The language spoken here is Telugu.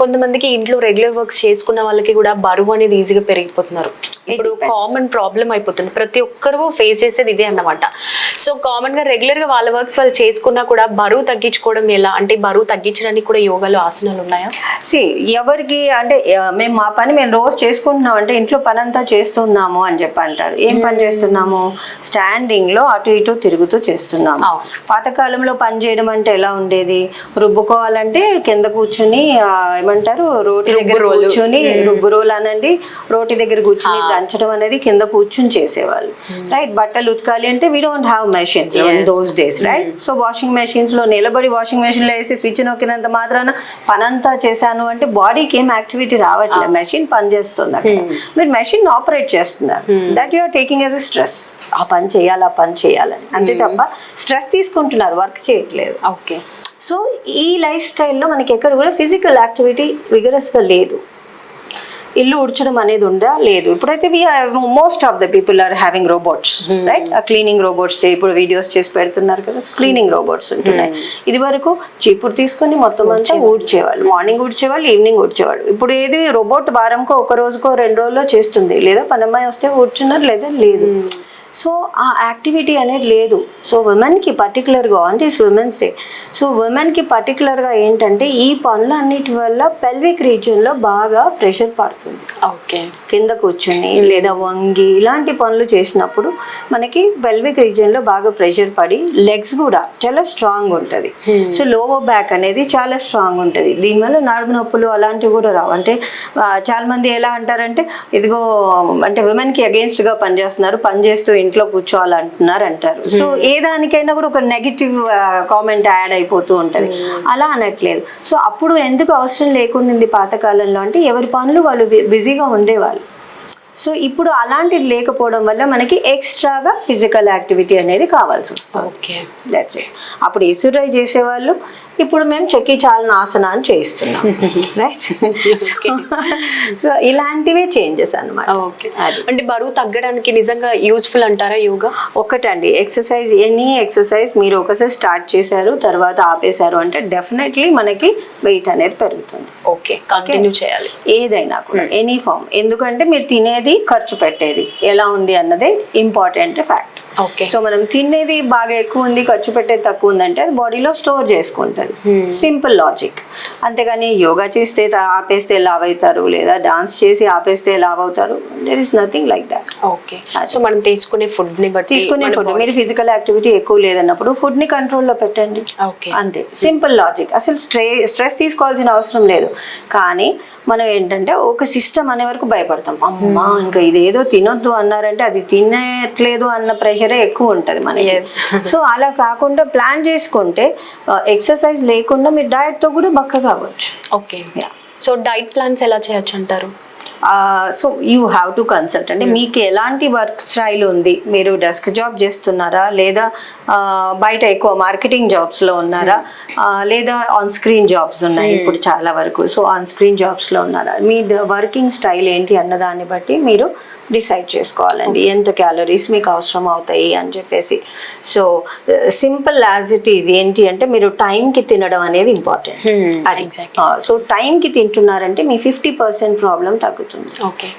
కొంతమందికి ఇంట్లో రెగ్యులర్ వర్క్స్ చేసుకున్న వాళ్ళకి కూడా బరువు అనేది ఈజీగా పెరిగిపోతున్నారు. ఇప్పుడు. కామన్ ప్రాబ్లం అయిపోతుంది. ప్రతి ఒక్కరు ఫేస్ చేసేది ఇదే అన్నమాట. సో కామన్గా రెగ్యులర్గా వాళ్ళ వర్క్స్ వాళ్ళు చేసుకున్నా కూడా బరువు తగ్గించుకోవడం ఎలా? అంటే బరువు తగ్గించడానికి కూడా యోగాలో ఆసనాలు ఉన్నాయా? సి ఎవరికి అంటే మేము మా పని మేము రోజు చేసుకుంటున్నాం అంటే ఇంట్లో పని అంతా చేస్తున్నాము అని చెప్పి అంటారు. ఏం పని చేస్తున్నాము? స్టాండింగ్లో అటు ఇటు తిరుగుతూ చేస్తున్నాము. పాతకాలంలో పని చేయడం అంటే ఎలా ఉండేది? రుబ్బుకోవాలంటే కింద కూర్చుని ఏమంటారు? రోటి దగ్గర. కూర్చొని రుబ్బు రోలు అనండి రోటి దగ్గర కూర్చుని దంచడం అనేది కింద కూర్చుని చేసేవాళ్ళు. రైట్ బట్టలు ఉతకాలి అంటే we don't have machines those days right so washing మెషిన్స్లో నిలబడి వాషింగ్ మెషిన్లో వేసి స్విచ్ నొక్కినంత మాత్రాన పనంతా చేశాను అంటే బాడీకి ఏం యాక్టివిటీ రావట్లేదు మెషిన్ పని చేస్తుంది అక్కడ మీరు మెషిన్ ఆపరేట్ చేస్తున్నారు. దట్ యు ఆర్ టేకింగ్ ఎస్ స్ట్రెస్ ఆ పని చేయాలి ఆ పని చేయాలని అంతే తప్ప స్ట్రెస్ తీసుకుంటున్నారు వర్క్ చేయట్లేదు. ఓకే సో ఈ లైఫ్ స్టైల్లో మనకి ఎక్కడ కూడా ఫిజికల్ యాక్టివిటీ విగరస్గా లేదు. ఇల్లు ఉడ్చడం అనేది ఉందా? లేదు. ఇప్పుడైతే most of the people are having robots right ఆ క్లీనింగ్ రోబోట్స్ ఇప్పుడు వీడియోస్ చేసి పెడుతున్నారు కదా క్లీనింగ్ రోబోట్స్ ఉంటున్నాయి. ఇది వరకు చీపురు తీసుకొని మొత్తం అంతా ఊడ్చేవాళ్ళు. Morning ఊడ్చేవాళ్ళు evening ఊడ్చేవాళ్ళు. ఇప్పుడు ఏది రోబోట్ వారంకో ఒక రోజుకో రెండు రోజుల్లో చేస్తుంది. లేదా పనమ్మాయి వస్తే ఊడ్చున్నారు లేదా లేదు. సో ఆ యాక్టివిటీ అనేది లేదు. సో ఉమెన్కి పర్టికులర్గా on this women's day so ఉమెన్కి పర్టికులర్గా ఏంటంటే ఈ పనులు అన్నిటి వల్ల పెల్విక్ రీజియన్లో బాగా ప్రెషర్ పడుతుంది. ఓకే కింద కూర్చుని లేదా వంగి ఇలాంటి పనులు చేసినప్పుడు మనకి పెల్విక్ రీజియన్లో బాగా ప్రెషర్ పడి లెగ్స్ కూడా చాలా స్ట్రాంగ్ ఉంటుంది. సో లోవర్ బ్యాక్ అనేది చాలా స్ట్రాంగ్ ఉంటుంది. దీనివల్ల నడుము నొప్పులు అలాంటివి కూడా రావు. అంటే ఆ, చాలా మంది ఎలా అంటారంటే ఇదిగో అంటే విమెన్కి అగేన్స్ట్గా పనిచేస్తున్నారు పని చేస్తూ ఇంట్లో కూర్చోవాలంటున్నారు అంటారు సో ఏ దానికైనా కూడా ఒక నెగిటివ్ కామెంట్ యాడ్ అయిపోతూ ఉంటుంది. అలా అనట్లేదు. సో అప్పుడు ఎందుకు అవసరం లేకుండా పాతకాలంలో అంటే ఎవరి పనులు వాళ్ళు బిజీగా ఉండేవాళ్ళు. సో ఇప్పుడు అలాంటిది లేకపోవడం వల్ల మనకి ఎక్స్ట్రాగా ఫిజికల్ యాక్టివిటీ అనేది కావాల్సి వస్తుంది. ఓకే దట్స్ ఇట్ అప్పుడు ఇసురై చేసేవాళ్ళు ఇప్పుడు మేము చెక్కి చాలని ఆసనాన్ని చేయిస్తున్నాం. రైట్ సో ఇలాంటివే చేంజెస్ అన్నమాట. ఓకే అది. అంటే బరువు తగ్గడానికి నిజంగా యూజ్ఫుల్ అంటారా యోగా? ఒకటండి ఎక్సర్సైజ్ ఎనీ ఎక్సర్సైజ్ మీరు ఒకసారి స్టార్ట్ చేశారు తర్వాత ఆపేశారు అంటే డెఫినెట్లీ మనకి వెయిట్ అనేది పెరుగుతుంది. ఓకే కంటిన్యూ చేయాలి. ఏదైనా కూడా ఎనీ ఫామ్ ఎందుకంటే మీరు తినేది ఖర్చు పెట్టేది. ఎలా ఉంది అన్నదే ఇంపార్టెంట్ ఫ్యాక్ట్ సో మనం తినేది బాగా ఎక్కువ ఉంది ఖర్చు పెట్టేది తక్కువ ఉందంటే అది బాడీలో స్టోర్ చేసుకుంటుంది. సింపుల్ లాజిక్ అంతేగాని యోగా చేస్తే ఆపేస్తే లావ్ అవుతారు లేదా డాన్స్ చేసి ఆపేస్తే లావ్ అవుతారు there is nothing like that okay so మనం తీసుకునే ఫుడ్ని బట్టి తీసుకునే ఫుడ్ మీరు ఫిజికల్ యాక్టివిటీ ఎక్కువ లేదన్నప్పుడు ఫుడ్ని కంట్రోల్లో పెట్టండి. ఓకే అంతే. సింపుల్ లాజిక్ అసలు స్ట్రే స్ట్రెస్ తీసుకోవాల్సిన అవసరం లేదు. కానీ మనం ఏంటంటే ఒక సిస్టమ్ అనే వరకు భయపడతాం. అమ్మా ఇంకా ఇదేదో తినొద్దు అన్నారంటే అది తినట్లేదు అన్న ప్రెషరే ఎక్కువ ఉంటుంది మనకి Yes. సో అలా కాకుండా ప్లాన్ చేసుకుంటే ఎక్సర్సైజ్ లేకుండా మీరు diet తో కూడా బక్కగా అవ్వచ్చు ఓకే. సో డైట్ ప్లాన్స్ ఎలా చేయొచ్చు అంటారు so you have to consult అంటే మీకు ఎలాంటి వర్క్ స్టైల్ ఉంది? మీరు డెస్క్ జాబ్ చేస్తున్నారా? లేదా బయట ఎక్కువ మార్కెటింగ్ జాబ్స్లో ఉన్నారా? లేదా ఆన్ స్క్రీన్ జాబ్స్ ఉన్నాయి ఇప్పుడు చాలా వరకు. సో ఆన్ స్క్రీన్ జాబ్స్లో ఉన్నారా? మీ వర్కింగ్ స్టైల్ ఏంటి అన్న దాన్ని బట్టి మీరు డిసైడ్ చేసుకోవాలండి. ఎంత క్యాలరీస్ మీకు అవసరం అవుతాయి అని చెప్పేసి. So simple as it is ఏంటి అంటే మీరు టైంకి తినడం అనేది ఇంపార్టెంట్ Hmm, అది. సో టైంకి తింటున్నారంటే మీ ఫిఫ్టీ పర్సెంట్ ప్రాబ్లం తగ్గుతుంది. ఓకే